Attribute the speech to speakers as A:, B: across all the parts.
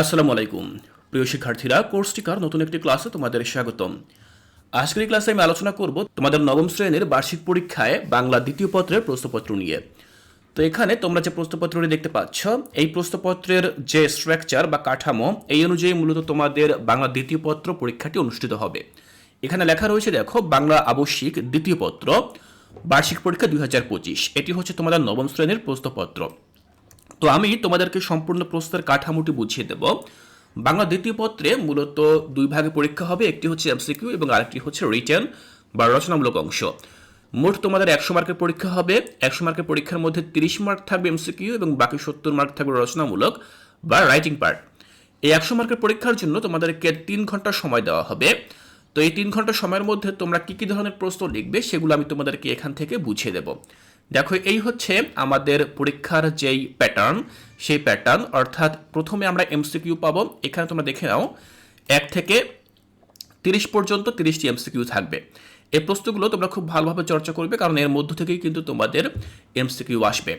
A: আসসালামু আলাইকুম। প্রিয় শিক্ষার্থীরা, কোর্স টিকার নতুন একটি ক্লাসে তোমাদের স্বাগতম। আজকের ক্লাসে আমি আলোচনা করব তোমাদের নবম শ্রেণির বার্ষিক পরীক্ষায় বাংলা দ্বিতীয় পত্রের প্রশ্নপত্র নিয়ে। তো এখানে তোমরা যে প্রশ্নপত্রটি দেখতে পাচ্ছ, এই প্রশ্নপত্রের যে স্ট্রাকচার বা কাঠামো, এই অনুযায়ী মূলত তোমাদের বাংলা দ্বিতীয় পত্র পরীক্ষাটি অনুষ্ঠিত হবে। এখানে লেখা রয়েছে, দেখো, বাংলা আবশ্যিক দ্বিতীয় পত্র, বার্ষিক পরীক্ষা দুই হাজার পঁচিশ। এটি হচ্ছে তোমাদের নবম শ্রেণির প্রশ্নপত্র। তো আমি তোমাদেরকে সম্পূর্ণ প্রশ্নের কাঠামোটি বুঝিয়ে দেব। বাংলা দ্বিতীয় পত্রে মূলত দুই ভাগে পরীক্ষা হবে, একটি হচ্ছে এমসিকিউ এবং আরেকটি হচ্ছে রিটার্ন বা রচনামূলক অংশ। মোট তোমাদের একশো মার্কের পরীক্ষা হবে, একশো মার্কের পরীক্ষার মধ্যে তিরিশ মার্ক থাকবে এমসিকিউ এবং বাকি সত্তর মার্ক থাকবে রচনামূলক বা রাইটিং পার্ট এই একশো মার্কের পরীক্ষার জন্য তোমাদেরকে তিন ঘণ্টা সময় দেওয়া হবে। তো এই তিন ঘণ্টা সময়ের মধ্যে তোমরা কি কি ধরনের প্রশ্ন লিখবে সেগুলো আমি তোমাদেরকে এখান থেকে বুঝিয়ে দেব। দেখো, এই হচ্ছে আমাদের পরীক্ষার যেই প্যাটার্ন সেই প্যাটার্ন অর্থাৎ প্রথমে আমরা এমসিকিউ পাবো। এখানে তোমরা দেখে নাও, এক থেকে তিরিশ পর্যন্ত তিরিশটি এমসিকিউ থাকবে। এই প্রশ্নগুলো তোমরা খুব ভালোভাবে চর্চা করবে, কারণ এর মধ্য থেকেই কিন্তু তোমাদের এমসিকিউ আসবে।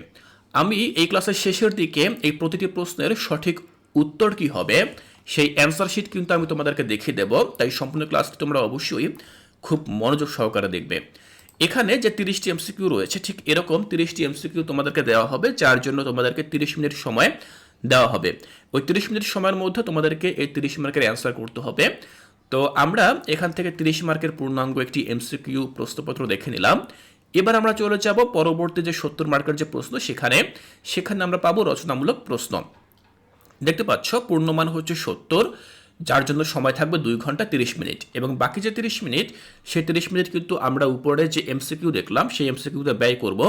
A: আমি এই ক্লাসের শেষের দিকে এই প্রতিটি প্রশ্নের সঠিক উত্তর কি হবে, সেই অ্যান্সার শিট কিন্তু আমি তোমাদেরকে দেখিয়ে দেব। তাই সম্পূর্ণ ক্লাসটি তোমরা অবশ্যই খুব মনোযোগ সহকারে দেখবে। এখানে যে তিরিশটি এমসিকিউ রয়েছে, ঠিক এরকম তিরিশটি এমসিকিউ তোমাদেরকে দেওয়া হবে, যার জন্য তোমাদেরকে তিরিশ মিনিট সময় দেওয়া হবে। ওই তিরিশ মিনিট সময়ের মধ্যে তোমাদেরকে এই তিরিশ মার্কের অ্যান্সার করতে হবে। তো আমরা এখান থেকে তিরিশ মার্কের পূর্ণাঙ্গ একটি এমসিকিউ প্রশ্নপত্র দেখে নিলাম। এবার আমরা চলে যাব পরবর্তী যে সত্তর মার্কের যে প্রশ্ন সেখানে। সেখানে আমরা পাবো রচনামূলক প্রশ্ন। দেখতে পাচ্ছ, পূর্ণমান হচ্ছে সত্তর। যার জন্য সময় থাকবে দুই ঘণ্টা তিরিশ মিনিট। এবং বাকি যে তিরিশ মিনিট, সেই তিরিশ মিনিট কিন্তু আমরা উপরে যে এমসিকিউ দেখলাম, সেই এমসিকিউতে ব্যয় করব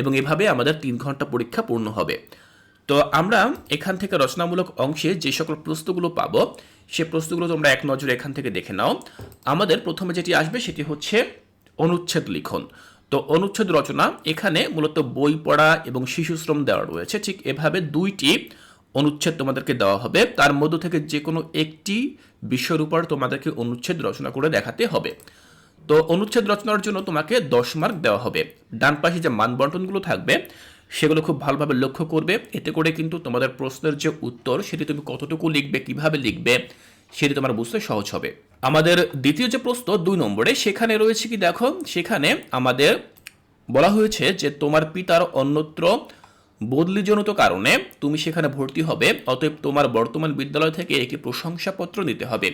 A: এবং এভাবে আমাদের তিন ঘণ্টা পরীক্ষা পূর্ণ হবে। তো আমরা এখান থেকে রচনামূলক অংশে যে সকল প্রশ্নগুলো পাবো, সে প্রশ্নগুলো তোমরা এক নজরে এখান থেকে দেখে নাও। আমাদের প্রথমে যেটি আসবে সেটি হচ্ছে অনুচ্ছেদ লিখন। তো অনুচ্ছেদ রচনা, এখানে মূলত বই পড়া এবং শিশু শ্রম দেওয়া রয়েছে। ঠিক এভাবে দুইটি অনুচ্ছেদ তোমাদেরকে দেওয়া হবে। তার মধ্য থেকে যে কোনো একটি বিষয়ের উপর তোমাদেরকে অনুচ্ছেদ রচনা করে দেখাতে হবে। তো অনুচ্ছেদ রচনার জন্য তোমাকে দশ মার্ক দেওয়া হবে। ডান পাশে যে মানবন্টনগুলো থাকবে, সেগুলো খুব ভালোভাবে লক্ষ্য করবে। এতে করে কিন্তু তোমাদের প্রশ্নের যে উত্তর, সেটি তুমি কতটুকু লিখবে, কীভাবে লিখবে, সেটি তোমার বুঝতে সহজ হবে। আমাদের দ্বিতীয় যে প্রশ্ন দুই নম্বরে, সেখানে রয়েছে কি দেখো, সেখানে আমাদের বলা হয়েছে যে তোমার পিতার অন্যত্র বদলিজনিত কারণে তুমি সেখানে ভর্তি হবে, অতএব তোমার বর্তমান বিদ্যালয় থেকে একটি প্রশংসাপত্র নিতে হবে।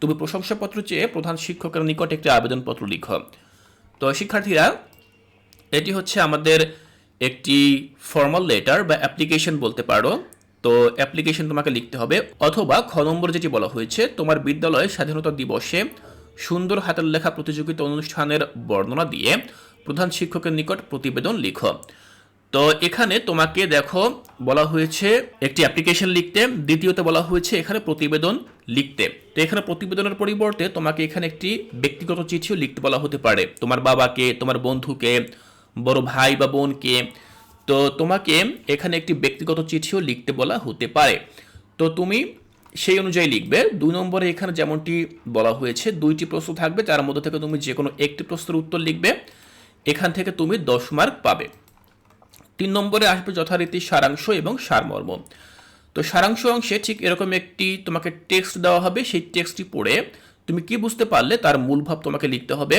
A: তুমি প্রশংসাপত্র চেয়ে প্রধান শিক্ষকের নিকট একটি আবেদনপত্র লিখো। তো শিক্ষার্থীরা, এটি হচ্ছে আমাদের একটি ফর্মাল লেটার বা অ্যাপ্লিকেশন বলতে পারো। তো অ্যাপ্লিকেশন তোমাকে লিখতে হবে, অথবা খ নম্বর যেটি বলা হয়েছে, তোমার বিদ্যালয়ে স্বাধীনতা দিবসে সুন্দর হাতের লেখা প্রতিযোগিতা অনুষ্ঠানের বর্ণনা দিয়ে প্রধান শিক্ষকের নিকট প্রতিবেদন লিখো। তো এখানে তোমাকে দেখো, বলা হয়েছে একটি অ্যাপ্লিকেশন লিখতে, দ্বিতীয়তে বলা হয়েছে এখানে প্রতিবেদন লিখতে। তো এখানে প্রতিবেদনের পরিবর্তে তোমাকে এখানে একটি ব্যক্তিগত চিঠিও লিখতে বলা হতে পারে। তোমার বাবাকে, তোমার বন্ধুকে, বড় ভাই বা বোনকে। তো তোমাকে এখানে একটি ব্যক্তিগত চিঠিও লিখতে বলা হতে পারে। তো তুমি সেই অনুযায়ী লিখবে। দুই নম্বরে এখানে যেমনটি বলা হয়েছে, দুইটি প্রশ্ন থাকবে। তার মধ্যে থেকে তুমি যে কোনো একটি প্রশ্নের উত্তর লিখবে। এখান থেকে তুমি দশ মার্ক পাবে। তিন নম্বরে আসবে যথারীতি সারাংশ এবং সারমর্ম। তো সারাংশ অংশে ঠিক এরকম একটি তোমাকে টেক্সট দেওয়া হবে, সেই টেক্সটটি পড়ে তুমি কি বুঝতে পারলে তার মূল ভাব তোমাকে লিখতে হবে।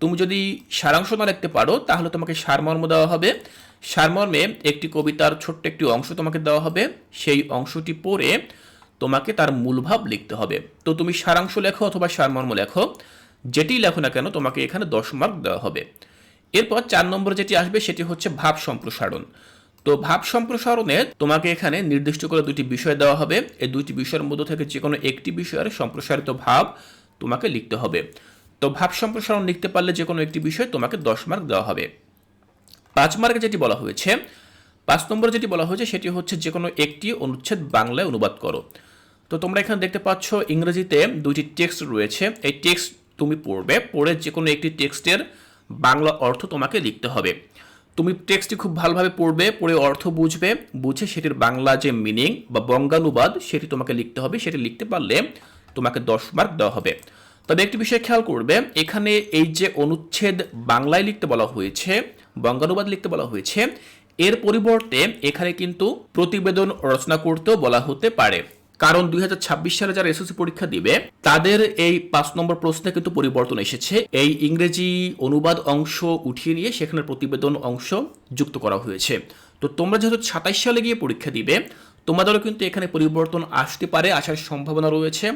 A: তুমি যদি সারাংশ না লিখতে পারো, তাহলে তোমাকে সারমর্ম দেওয়া হবে। সারমর্মে একটি কবিতার ছোট্ট একটি অংশ তোমাকে দেওয়া হবে। সেই অংশটি পড়ে তোমাকে তার মূল ভাব লিখতে হবে। তো তুমি সারাংশ লেখো অথবা সারমর্ম লেখো, যেটি লেখো না কেন তোমাকে এখানে দশ মার্ক দেওয়া হবে। এরপর চার নম্বর যেটি আসবে সেটি হচ্ছে ভাব সম্প্রসারণ। তো ভাব সম্প্রসারণে তোমাকে এখানে নির্দিষ্ট করে দুটি বিষয় দেওয়া হবে। এই দুইটি বিষয়ের মধ্যে থেকে যে কোনো একটি বিষয়ের সম্প্রসারিত ভাব তোমাকে লিখতে হবে। তো ভাব সম্প্রসারণ লিখতে পারলে যে কোনো একটি বিষয় তোমাকে দশ মার্ক দেওয়া হবে। পাঁচ মার্কে যেটি বলা হয়েছে, পাঁচ নম্বরে যেটি বলা হয়েছে সেটি হচ্ছে যে কোনো একটি অনুচ্ছেদ বাংলায় অনুবাদ করো। তো তোমরা এখানে দেখতে পাচ্ছ ইংরেজিতে দুইটি টেক্সট রয়েছে। এই টেক্সট তুমি পড়বে, পড়ে যে কোনো একটি টেক্সটের বাংলা অর্থ তোমাকে লিখতে হবে। তুমি টেক্সটটি খুব ভালোভাবে পড়বে, পড়ে অর্থ বুঝবে, বুঝে সেটির বাংলা যে মিনিং বা বঙ্গানুবাদ সেটি তোমাকে লিখতে হবে, সেটি লিখতে পারলে তোমাকে দশ মার্ক দেওয়া হবে। তবে একটি বিষয় খেয়াল করবে, এখানে এই যে অনুচ্ছেদ বাংলায় লিখতে বলা হয়েছে, বঙ্গানুবাদ লিখতে বলা হয়েছে, এর পরিবর্তে এখানে কিন্তু প্রতিবেদন রচনা করতেও বলা হতে পারে। কারণ দুই সালে যারা এসএসসি পরীক্ষা দিবে, তাদের এই পাঁচ নম্বর প্রশ্নে কিন্তু পরিবর্তন এসেছে। এই ইংরেজি অনুবাদ অংশ উঠিয়ে নিয়ে সেখানে প্রতিবেদন অংশ যুক্ত করা হয়েছে। তো তোমরা যেহেতু সাতাইশ সালে গিয়ে পরীক্ষা দিবে, তোমাদেরও কিন্তু এখানে পরিবর্তন আসতে পারে, আসার সম্ভাবনা রয়েছে।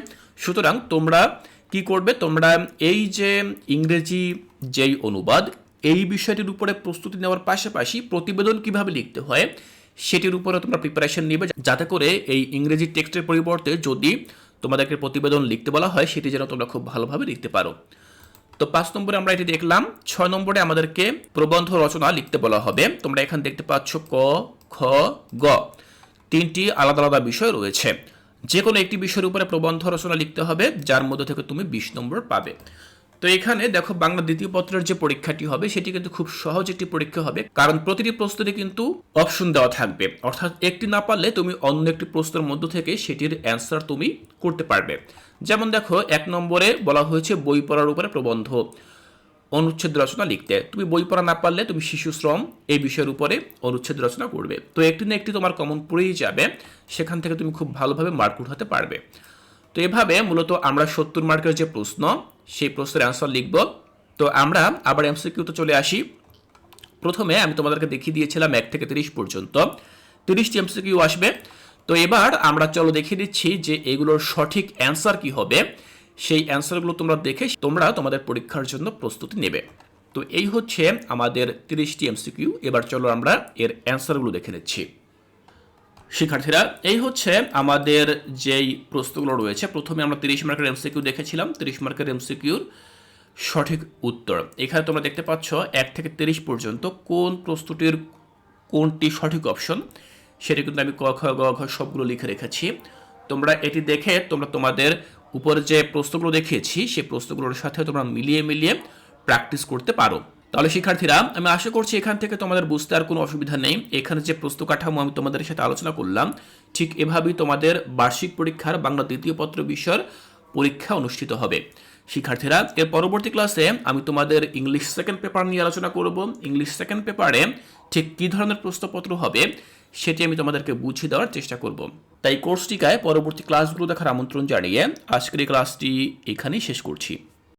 A: সুতরাং তোমরা কি করবে? তোমরা এই যে ইংরেজি যেই অনুবাদ, এই বিষয়টির উপরে প্রস্তুতি নেওয়ার পাশাপাশি প্রতিবেদন কীভাবে লিখতে হয় সেটির উপরে তোমরা প্রিপারেশন নিবে যাতে করে এই ইংরেজি টেক্সটের পরিবর্তে যদি তোমাদেরকে প্রতিবেদন লিখতে বলা হয়, সেটি যেন তোমরা খুব ভালোভাবে লিখতে পারো। তো পাঁচ নম্বরে আমরা এটি দেখলাম, ছয় নম্বরে আমাদেরকে প্রবন্ধ রচনা লিখতে বলা হবে। তোমরা এখানে দেখতে পাচ্ছ ক, খ, গ। তিনটি আলাদা আলাদা বিষয় রয়েছে। যে কোনো একটি বিষয়ের উপরে প্রবন্ধ রচনা লিখতে হবে, যার মধ্যে থেকে তুমি বিশ নম্বর পাবে। তো এখানে দেখো বাংলা দ্বিতীয় পত্রের যে পরীক্ষাটি হবে, সেটি কিন্তু খুব সহজ একটি পরীক্ষা হবে। কারণ প্রতিটি প্রশ্নে কিন্তু অপশন দেওয়া থাকবে। অর্থাৎ একটি না পারলে তুমি অন্য একটি প্রশ্নের মধ্য থেকে সেটির অ্যান্সার তুমি করতে পারবে। যেমন দেখো, এক নম্বরে বলা হয়েছে বই পড়ার উপরে প্রবন্ধ, অনুচ্ছেদ রচনা লিখতে। তুমি বই পড়া না পারলে তুমি শিশু শ্রম এই বিষয়ের উপরে অনুচ্ছেদ রচনা করবে। তো একটি না একটি তোমার কমন পড়েই যাবে। সেখান থেকে তুমি খুব ভালোভাবে মার্ক উঠাতে পারবে। তো এভাবে মূলত আমরা সত্তর মার্কের যে প্রশ্ন, সেই প্রশ্নের অ্যান্সার লিখব। তো আমরা আবার এমসিকিউতে চলে আসি। প্রথমে আমি তোমাদেরকে দেখিয়ে দিয়েছিলাম এক থেকে তিরিশ পর্যন্ত। তিরিশটি এমসিকিউ আসবে। তো এবার আমরা চলো দেখিয়ে দিচ্ছি যে এগুলোর সঠিক অ্যান্সার কি হবে। সেই অ্যান্সারগুলো তোমরা দেখে তোমরা তোমাদের পরীক্ষার জন্য প্রস্তুতি নেবে। তো এই হচ্ছে আমাদের তিরিশটি এমসিকিউ এবার চলো আমরা এর অ্যান্সারগুলো দেখে নিচ্ছি। শিক্ষার্থীরা, এই হচ্ছে আমাদের যেই প্রশ্নগুলো রয়েছে। প্রথমে আমরা তিরিশ মার্কের এমসিকিউ দেখেছিলাম। তিরিশ মার্কের এমসিকিউর সঠিক উত্তর। এখানে তোমরা দেখতে পাচ্ছ, এক থেকে তিরিশ পর্যন্ত কোন প্রস্তুতির কোনটি সঠিক অপশন, সেটি কিন্তু আমি ক, খ, গ, ঘ সবগুলো লিখে রেখেছি। তোমরা এটি দেখে তোমরা তোমাদের উপরে যে প্রশ্নগুলো দেখিয়েছি, সেই প্রশ্নগুলোর সাথে তোমরা মিলিয়ে মিলিয়ে প্র্যাকটিস করতে পারো। তাহলে শিক্ষার্থীরা, আমি আশা করছি এখান থেকে তোমাদের বুঝতে আর কোনো অসুবিধা নেই। এখানে যে প্রশ্ন কাঠামো আমি তোমাদের সাথে আলোচনা করলাম, ঠিক এভাবেই তোমাদের বার্ষিক পরীক্ষার বাংলা দ্বিতীয় পত্র বিষয়ের পরীক্ষা অনুষ্ঠিত হবে। শিক্ষার্থীরা, এর পরবর্তী ক্লাসে আমি তোমাদের ইংলিশ সেকেন্ড পেপার নিয়ে আলোচনা করব। ইংলিশ সেকেন্ড পেপারে ঠিক কী ধরনের প্রশ্নপত্র হবে, সেটি আমি তোমাদেরকে বুঝিয়ে দেওয়ার চেষ্টা করব। তাই কোর্সটিকায় পরবর্তী ক্লাসগুলো দেখার আমন্ত্রণ জানিয়ে আজকের এই ক্লাসটি এখানেই শেষ করছি।